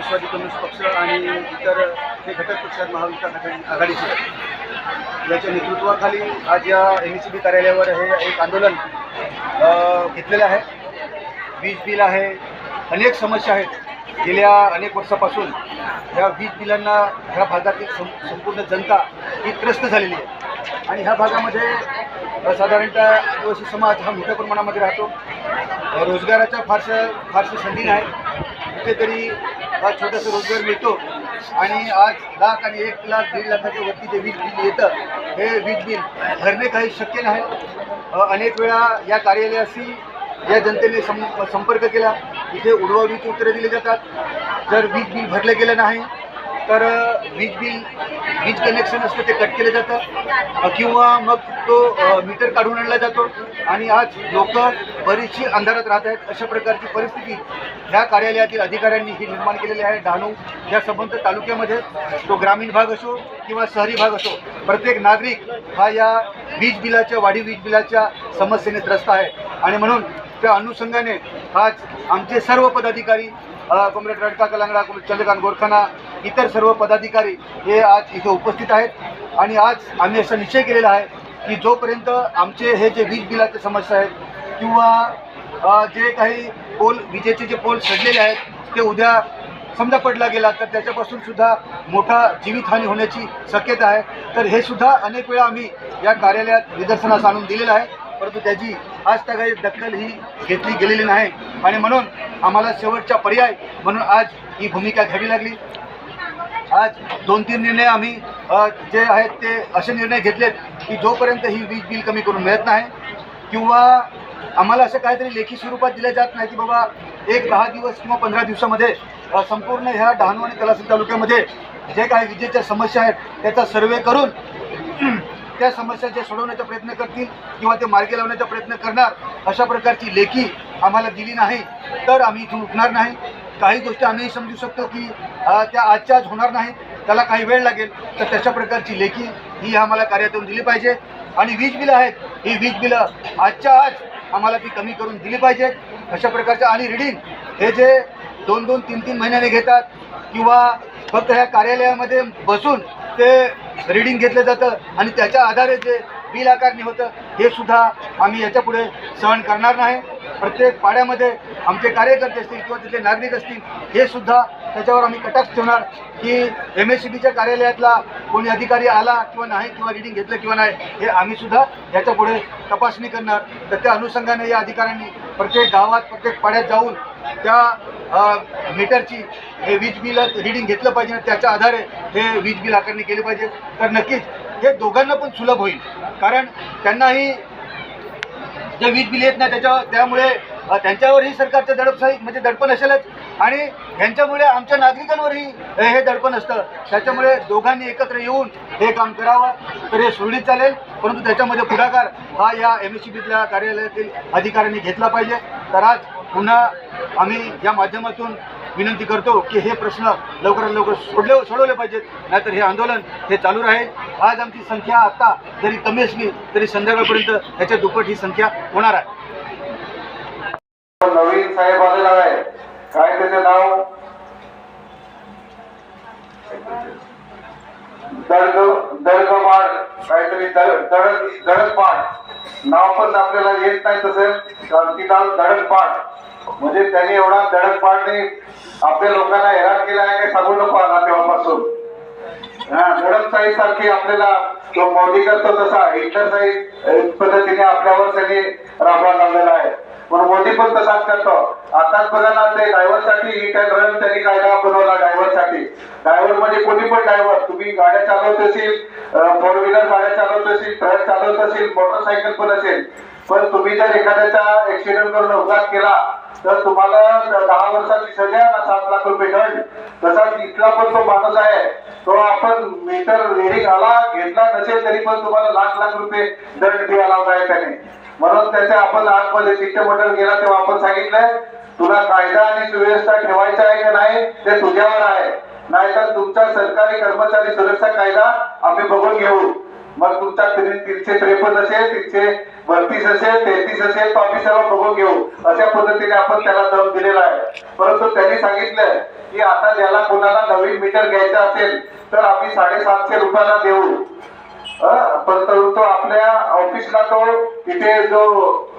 Rashtrawadi communist पक्ष आणि इतर जे घटक पक्ष आहेत महाविकास आघाडी आघाडीचे याच्या नेतृत्वाखाली आज या एम सी बी कार्यालयावर हे एक आंदोलन घेतलेलं आहे. वीज बिल आहे. अनेक समस्या आहेत. गेल्या अनेक वर्षापासून ह्या वीज बिलांना ह्या भागातील सं संपूर्ण जनता ही त्रस्त झालेली आहे. आणि ह्या भागामध्ये साधारणतः आदिवासी समाज हा मोठ्या प्रमाणामध्ये राहतो. रोजगाराच्या फारसं फारशी संधी नाही. कुठेतरी हा छोटासा रोजगार मिळतो. आणि आज लाख आणि एक लाख दीड लाखाच्या वरती जे वीज बिल येतं हे वीज बिल भरणे काही शक्य नाही. अनेक वेळा या कार्यालयाशी या जनतेने सं संपर्क केला. इथे उडवाउडवीची उत्तरे दिली जातात. जर वीज बिल भरलं गेलं नाही तर वीज बिल वीज कनेक्शन असतं ते कट केलं जातं. किंवा मग तो मीटर काढून आणला जातो. आणि आज लोक बरीचशी अंधारात राहत आहेत. अशा प्रकारची परिस्थिती ह्या कार्यालयातील अधिकाऱ्यांनी ही निर्माण केलेली आहे. डहाणू या संबंध तालुक्यामध्ये तो ग्रामीण भाग असो किंवा शहरी भाग असो प्रत्येक नागरिक हा या वीज बिलाच्या वाढीव वीज बिलाच्या समस्येने त्रस्त आहे. आणि म्हणून त्या अनुषंगाने आज आमचे सर्व पदाधिकारी कॉम्रेड रडका कलांगडा कॉम्रेड चंद्रकांत गोरखाना इतर सर्व पदाधिकारी हे आज इथे उपस्थित आहेत. आणि आज आम्ही असा निश्चय केलेला आहे की जोपर्यंत आमचे हे जे वीज बिलाचे समस्या आहेत किंवा जे काही पोल विजेचे जे पोल सडलेले आहेत ते उद्या समजा पडला गेला तर त्याच्यापासून सुद्धा मोठा जीवितहानी होण्याची शक्यता आहे. तर हे सुद्धा अनेक वेळा आम्ही या कार्यालयात निदर्शनास आणून दिलेलं आहे. परंतु त्याची आज काही दखल ही घेतली गेलेली नाही. आणि म्हणून आम्हाला शेवटचा पर्याय म्हणून आज ही भूमिका घ्यावी लागली. आज दोन तीन निर्णय आम्ही जे आहेत ते असे निर्णय घेतलेत की जोपर्यंत ही वीज बिल कमी करून मिळत नाही किंवा आम्हाला असं काहीतरी लेखी स्वरूपात दिले जात नाही की बाबा एक दहा दिवस किंवा पंधरा दिवसामध्ये संपूर्ण ह्या डहाणू आणि तलासरी तालुक्यामध्ये जे काही विजेच्या समस्या आहेत त्याचा सर्वे करून त्या समस्या जे सोडवण्याचा प्रयत्न करतील किंवा ते मार्गी लावण्याचा प्रयत्न करणार अशा प्रकारची लेखी आम्हाला दिली नाही तर आम्ही इथून उठणार नाही. काही गोष्टी आम्ही समजू शकतो की त्या आजच्या आज होणार नाहीत त्याला काही वेळ लागेल तर तशा प्रकारची लेखी ही आम्हाला कार्यातून दिली पाहिजे. आणि वीज बिलं आहेत ही वीज बिलं आजच्या आज आम्हाला ती कमी करून दिली पाहिजेत अशा प्रकारच्या आणि रिडिंग हे जे दोन दोन तीन तीन महिन्याने घेतात किंवा फक्त ह्या कार्यालयामध्ये बसून ते रिडिंग घेतलं जातं आणि त्याच्या आधारे जे बिल आकारणी होतं हे सुद्धा आम्ही याच्यापुढे सहन करणार नाही. प्रत्येक पाड्यामध्ये आमचे कार्यकर्ते असतील किंवा तिथले नागरिक असतील हे सुद्धा त्याच्यावर आम्ही कटाक्ष ठेवणार की एम एस सी बीच्या कार्यालयातला कोणी अधिकारी आला किंवा नाही किंवा रिडिंग घेतलं किंवा नाही हे आम्ही सुद्धा याच्यापुढे तपासणी करणार. तर त्या अनुषंगाने या अधिकाऱ्यांनी प्रत्येक गावात प्रत्येक पाड्यात जाऊन त्या मीटरची हे वीज बिल रिडिंग घेतलं पाहिजे त्याच्या आधारे हे वीज बिल आकारणी केली पाहिजे. तर नक्कीच हे दोघांना पण सुलभ होईल. कारण त्यांनाही जे वीज बिल येत नाही त्याच्या त्यामुळे त्यांच्यावरही सरकारचं दडपशाही म्हणजे दडपण असेलच. आणि ह्यांच्यामुळे आमच्या नागरिकांवरही हे हे दडपण असतं. त्याच्यामुळे दोघांनी एकत्र येऊन हे काम करावं. तर हे सुरळीत चालेल. परंतु त्याच्यामध्ये पुढाकार हा या एम एस सी बीतल्या कार्यालयातील अधिकाऱ्यांनी घेतला पाहिजे. तर आज पुन्हा आम्ही या माध्यमातून विनंती करतो की हे प्रश्न लवकरात लवकर सोडले सोडवले पाहिजेत. नाहीतर हे आंदोलन हे चालू राहील. आज आमची संख्या आता जरी कमी असली तरी संध्याकाळपर्यंत त्याच्या दुप्पट ही संख्या होणार आहे. नवीन साहेब आलेला आहे. काय त्याचे नाव? दर्ग दडकमाड काहीतरी दड- दडक दडकपाट नाव पण आपल्याला येत नाही तसं. क्रांतिलाल दडकपाट म्हणजे त्यांनी एवढा दडकपाटने आपल्या लोकांना हैराण केला आहे काही सांगू नको आला तेव्हापासून. हा दडपशाही सारखी आपल्याला जो मोदी करतो तसा हिटलरशाही अ, पद्धतीने आपल्यावर त्यांनी राबवा लावलेला आहे. पण मोदी पण तसाच करतो. आताच बघा ना ते ड्रायव्हरसाठी हिट अँड रन त्यांनी कायदा बनवला ड्रायव्हरसाठी ड्रायव्हर म्हणजे कोणी पण ड्रायव्हर तुम्ही गाड्या चालवत असेल फोर व्हीलर गाड्या चालवत असेल ट्रक चालवत असेल मोटरसायकल पण असेल पण तुम्ही जर एखाद्याचा ऍक्सिडेंट करून अपघात केला तर तुम्हाला दहा वर्षाची सजा आणि सात लाख रुपये दंड. तसाच इथला पण तो माणूस आहे तो आपण मीटर रिडिंग आला घेतला नसेल तरी पण तुम्हाला लाख लाख रुपये दंड द्यायला होता आहे त्याने. म्हणून त्याचे आपण आतमध्ये शिष्टमंडळ गेला तेव्हा आपण सांगितलंय तुला कायदा आणि सुव्यवस्था ठेवायचा आहे की नाही ते तुझ्यावर आहे. नाहीतर तुमचा सरकारी कर्मचारी सुरक्षा कायदा आम्ही बघून घेऊ. मग तुमचा तीनशे त्रेपन्न असेल तीनशे बत्तीस असेल तेहतीस असेल तो आम्ही सर्व बघून घेऊ. अशा पद्धतीने आपण त्याला दम दिलेला आहे. परंतु त्यांनी सांगितलं की आता ज्याला कोणाला नवीन मीटर घ्यायचा असेल तर आम्ही साडेसातशे रुपयाला देऊ. अं, तो आपल्या ऑफिसला तो तिथे जो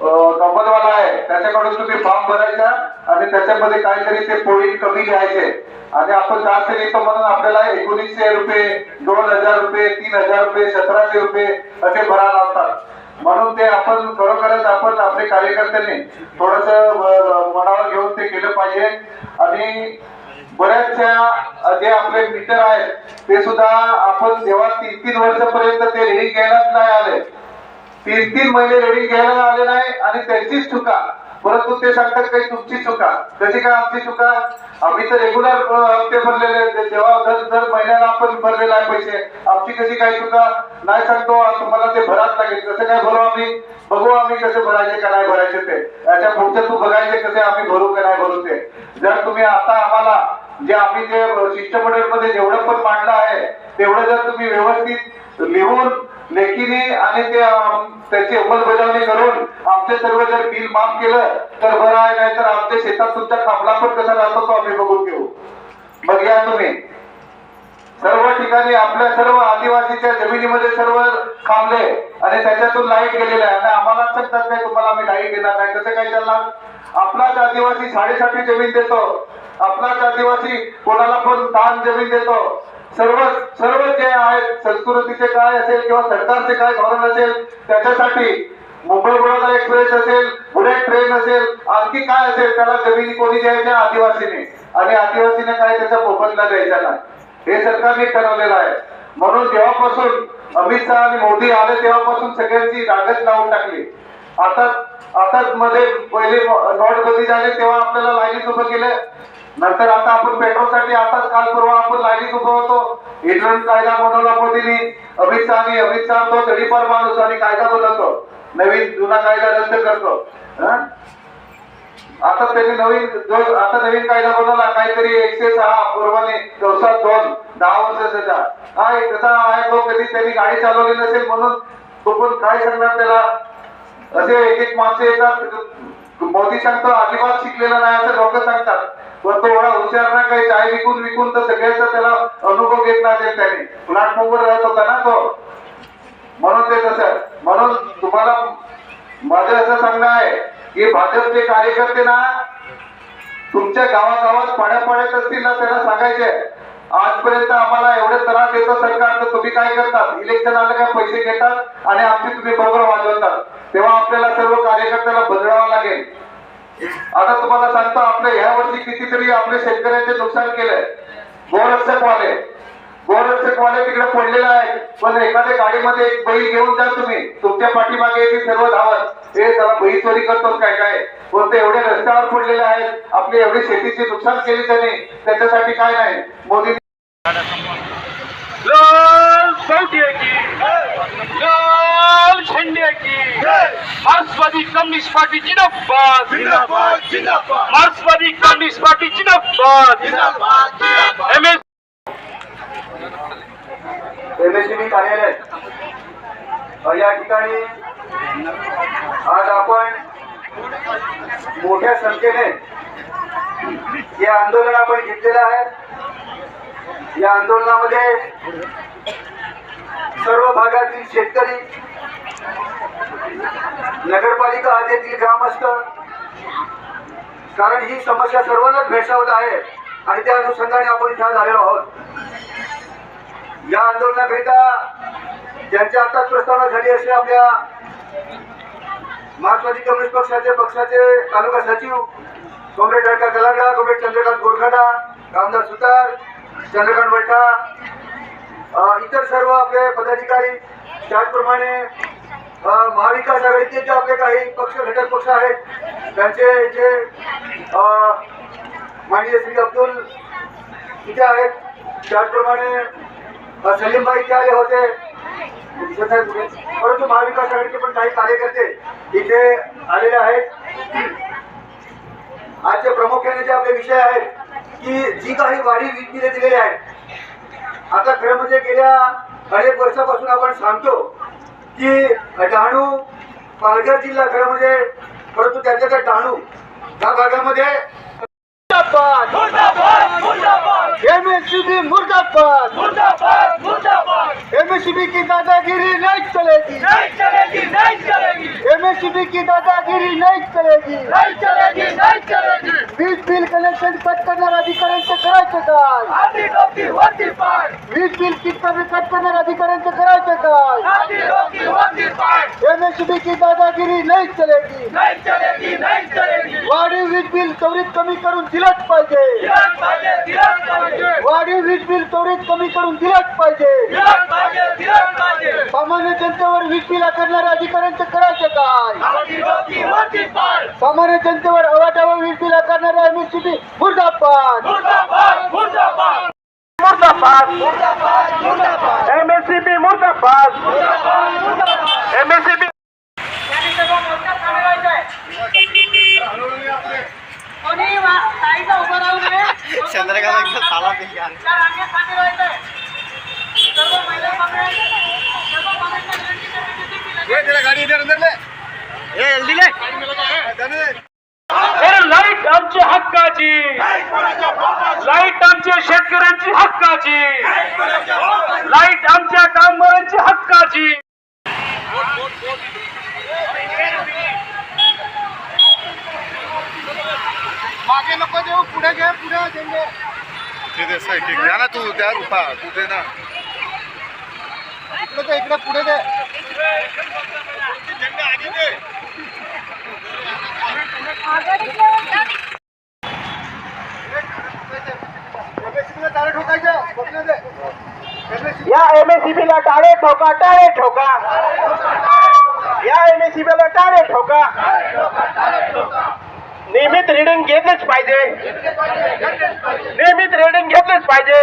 कंपनवाला आहे. त्याच्याकडून तुम्ही फॉर्म भरायचा आणि त्याच्यामध्ये काहीतरी ते पॉईंट कमी घ्यायचे. आणि आपण जास्त लिहितो म्हणून आपल्याला एकोणीसशे रुपये दोन हजार रुपये तीन हजार रुपये सतराशे रुपये असे भरायला लावतात म्हणून ते आपण खरोखरच आपण आपले कार्यकर्त्यांनी थोडस मनावर घेऊन ते केलं पाहिजे. आणि बऱ्याचशा जे आपले मीटर आहेत ते सुद्धा आपण जेव्हा तीन तीन वर्षापर्यंत ते रिडिंग घ्यायलाच नाही आले तीन तीन महिने रेडिंग घ्यायला आले नाही आणि त्यांचीच चुका. परंतु ते सांगतात काही तुमची चुका. कशी काय आमची चुका? आम्ही तर रेग्युलर हप्ते भरलेले जेव्हा दर दर महिन्याला आपण भरलेला आहे पैसे आमची कशी काय चुका? नाही सांगतो. तुम्हाला ते भराच लागेल. कसं काय भरू आम्ही? बघू आम्ही कसे भरायचे का नाही भरायचे ते. याच्या पुढचं तू बघायचे कसे आम्ही भरू का नाही भरू ते. जर तुम्ही आता आम्हाला जे आम्ही जे शिष्टमंडळमध्ये जेवढं पण मांडलं आहे तेवढं जर तुम्ही व्यवस्थित लिहून लेखीने आणि त्याची अंमलबजावणी करून आमचे सर्व जर बिल माफ केलं तर बरं आहे नाही तर आमच्या शेतात सुद्धा खांबला पण कसा राहतो तो आम्ही बघून घेऊ. मग या तुम्ही. सर्व ठिकाणी आपल्या सर्व आदिवासीच्या जमिनीमध्ये सर्व खांबले आणि त्याच्यातून लाइट गेलेलं आहे. आणि आम्हाला सांगतात नाही तुम्हाला आम्ही लाइट देणार नाही. कसं काय चालणार? आपलाच आदिवासी साडेसाठी जमीन देतो. आपलाच आदिवासी कोणाला पण दान जमीन देतो. सर्व सर्व जे आहेत संस्कृतीचे काय असेल किंवा सरकारचे काय धोरण असेल त्याच्यासाठी मुंबई बडोदा एक्सप्रेस असेल बुलेट ट्रेन असेल आणखी काय असेल त्याला जमिनी कोणी द्यायच्या आदिवासीने. आणि आदिवासीने काय त्याचा मोबदला द्यायचा नाही. हे सरकारने ठरवलेलं आहे. म्हणून जेव्हापासून अमित शहा आणि मोदी आले तेव्हापासून सगळ्यांची रागच लावून टाकली. आता आता मध्ये पहिले नोटबंदी झाली तेव्हा आपल्याला लाईनीत उभं केलं. नंतर आता आपण पेट्रोलसाठी आताच काल परवा आपण लाईनीत उभं होतो. इंटरनेट कायदा बनवला मोदींनी. अमित शहानी अमित शहा तो तडीपार माणूस आणि कायदा बनवतो नवीन जुना कायदा रद्द करतो. आता त्यांनी नवीन जो आता नवीन कायदा बनवला काहीतरी एकशे सहा पूर्वाने चौसात दोन दहा वर्षाचा. काय कसा आहे तो? कधी त्यांनी गाडी चालवली नसेल म्हणून तो पण काय सांगणार त्याला? असे एक एक माणसं येतात. मोदी सांगतो अजिबात शिकलेला नाही असं लोक सांगतात. पण तो एवढा हुशार ना काही चाय विकून विकून तर सगळ्याचा त्याला अनुभव घेतला असेल त्याने. प्लॅटफॉर्मवर राहत होता ना तो. म्हणून ते तसं. म्हणून तुम्हाला माझं असं सांगणं आहे की भाजपचे कार्यकर्ते ना तुमच्या गावागावात पाड्या पाड्यात असतील ना त्यांना सांगायचे आजपर्यंत आम्हाला एवढे त्रास देतो सरकार तर तुम्ही काय करतात? इलेक्शन आलं काय पैसे घेतात आणि आमची तुम्ही बरोबर वाजवतात. तेव्हा आपल्याला सर्व कार्यकर्त्याला बदलावं लागेल. आता तुम्हाला सांगतो आपल्या ह्या वर्षी कितीतरी आपले शेतकऱ्यांचे नुकसान केलंय. गोरक्षक वाले गोरक्षक वाले तिकडे पडलेला आहे पण एखाद्या गाडीमध्ये एक बैल घेऊन जा तुम्ही. तुमच्या पाठीमागे येते सर्व धावत. हे त्याला बैल चोरी करतोच काय काय? पण ते एवढे रस्त्यावर पडलेले आहेत. आपली एवढी शेतीचे नुकसान केली त्याने. त्याच्यासाठी काय नाही. मोदी सौटिया की लाल झंडिया की मार्क्सवादी कम्युनिस्ट पार्टी जिंदाबाद! जिंदाबाद जिंदाबाद! मार्क्सवादी कम्युनिस्ट पार्टी जिंदाबाद! जिंदाबाद एम एस एमएससीबी कार्यालय. या ठिकाणी आज आपण मोठ्या संख्येने हे आंदोलन आपण घेतलेलं आहे. या आंदोलनामध्ये सर्व भागातील शेतकरी नगरपालिका हद्दीतील ग्रामस्थ कारण ही समस्या सर्वांनाच भेडसावत आहे आणि त्या अनुषंगाने आपण इथं झालेलो आहोत. या आंदोलनाकरिता ज्यांची आताच प्रस्तावना झाली असे आपल्या मार्क्सवादी कम्युनिस्ट पक्षाचे पक्षाचे तालुका सचिव कॉम्रेड अडका कलांडा कॉम्रेड चंद्रकांत गोरखाडा रामदास सुतार चंद्रकांत वैठा इतर सर्व आपले पदाधिकारी त्याचप्रमाणे महाविकास आघाडीचे जे आपले काही पक्ष घटक पक्ष आहेत त्यांचे जे माननीय श्री अब्दुल इथे आहेत त्याचप्रमाणे सलीमबाई इथे आले होते. परंतु महाविकास आघाडीचे पण काही कार्यकर्ते इथे आलेले आहेत. आजचे प्रामुख्याने जे आपले विषय आहेत की जी काही वाढीव वीज बिले दिलेली आहेत आता खरं म्हणजे गेल्या अनेक वर्षापासून आपण सांगतो की डहाणू पालघर जिल्हा खरं म्हणजे परंतु त्याच्या त्या डहाणू या भागामध्ये एमएससीबी मुर्दाबाद मुर्दाबाद. मुर्दाबाद. एमएससीबी की दादागिरी नहीं चलेगी. नहीं चलेगी नहीं चलेगी. एमएससीबी की दादागिरी नहीं चलेगी नहीं चलेगी नहीं चलेगी वीज बिल कनेक्शन कट करणाऱ्या अधिकाऱ्यांचं करायचं काय? आधी डोकी होती पाय. वीज बिल किती कट करणाऱ्या अधिकाऱ्यांचं करायचं काय? आधी डोकी होती पाय. एमएससीबी की दादागिरी नहीं चलेगी. नहीं चलेगी नहीं चलेगी. वाढीव वीज बिल त्वरित कमी करून दिलंच पाहिजे. पाहिजे वाढीव वीज बिल त्वरित कमी करून दिलंच पाहिजे. सामान्य जनतेवर वीज बिल आकारणाऱ्या अधिकाऱ्यांचं करायचं काय? आधी डोकी सामान्य जनतेवर अवाढव्य वीज बिल एमएससीबी मुर्दाबाद! मुर्दाबाद! मुर्दाबाद! मुर्दाबाद! मुर्दाबाद! एमएससीबी मुर्दाबाद! एमएससीबी कोणी वा- साईडला उभं राहू नये. चंद्रकांत एकदा साला पिंकी आला. त्या रांगेत खाली राहायचंय. सर्व महिला मंडळी, सर्व मंडळींना विनंती करण्याची की ए जल्दी ले अरे लाइट आमच्या हक्काची. लाइट आमच्या शेतकऱ्यांची हक्काची. लाइट आमच्या कामगारांची हक्काची. मागे नको देऊ पुढे घे पुढे दे साईड घ्या ना तू त्या रुपा तू दे ना. इकडे इकडे पुढे दे. ठोकायचं बघणं दे या एमएससीबी ला टाळे ठोका टाळे ठोका. या एमएससीबी ला टाळे ठोका. नियमित रिडिंग घेतलंच पाहिजे. नियमित रिडिंग घेतलंच पाहिजे.